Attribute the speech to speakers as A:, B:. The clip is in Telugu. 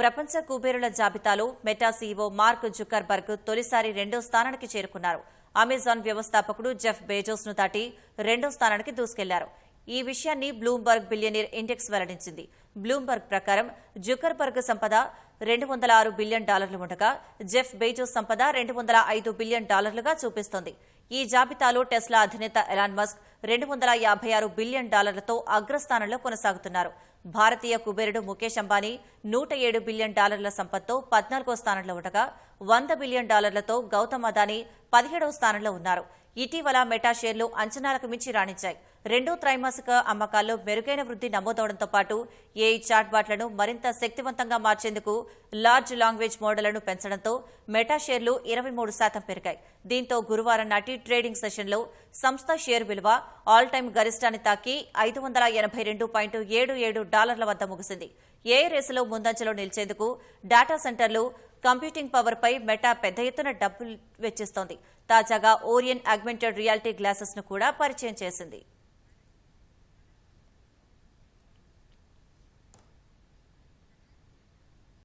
A: ప్రపంచ కుబేరుల జాబితాలో మెటా సీఈఓ మార్క్ జుకర్బర్గ్ తొలిసారి రెండో స్థానానికి చేరుకున్నారు. అమెజాన్ వ్యవస్థాపకుడు జెఫ్ బేజోస్ను దాటి రెండో స్థానానికి దూసుకెళ్ళారు. ఈ విషయాన్ని బ్లూంబర్గ్ బిలియనీర్ ఇండెక్స్ వెల్లడించింది. బ్లూంబర్గ్ ప్రకారం జుకర్బర్గ్ సంపద రెండు వందల ఆరు బిలియన్ డాలర్లు ఉండగా జెఫ్ బేజోస్ సంపద రెండు వందల ఐదు బిలియన్ డాలర్లుగా చూపిస్తోంది. ఈ జాబితాలో టెస్లా అధినేత ఎలాన్ మస్క్ రెండు వందల యాభై ఆరు బిలియన్ డాలర్లతో అగ్రస్థానంలో కొనసాగుతున్నారు. భారతీయ కుబేరుడు ముఖేష్ అంబానీ నూట ఏడు బిలియన్ డాలర్ల సంపత్తో పద్నాలుగో స్థానంలో ఉండగా వంద బిలియన్ డాలర్లతో గౌతమ్ అదానీ పదిహేడవ స్థానంలో ఉన్నారు. ఇటీవల మెటా షేర్లు అంచనాలకు మించి రాణించాయి. రెండో త్రైమాసిక అమ్మకాల్లో మెరుగైన వృద్ధి నమోదవడంతో పాటు ఏఐ చాట్బాట్లను మరింత శక్తివంతంగా మార్చేందుకు లార్జ్ లాంగ్వేజ్ మోడళ్ళను పెంచడంతో మెటా షేర్లు ఇరవై మూడు శాతం పెరిగాయి. దీంతో గురువారం నాటి ట్రేడింగ్ సెషన్లో సంస్థ షేర్ విలువ ఆల్ టైమ్ గరిష్టాన్ని తాకి ఐదు వందల ఎనభై రెండు పాయింట్ ఏడు ఏడు డాలర్ల వద్ద ముగిసింది. ఏఐ రేసులో ముందంజలో నిలిచేందుకు డేటా సెంటర్లు కంప్యూటింగ్ పవర్ పై మెటా పెద్ద ఎత్తున డబ్బులు వెచ్చిస్తోంది. తాజాగా ఓరియన్ అగ్మెంటెడ్ రియాలిటీ గ్లాసెస్ను కూడా పరిచయం చేసింది.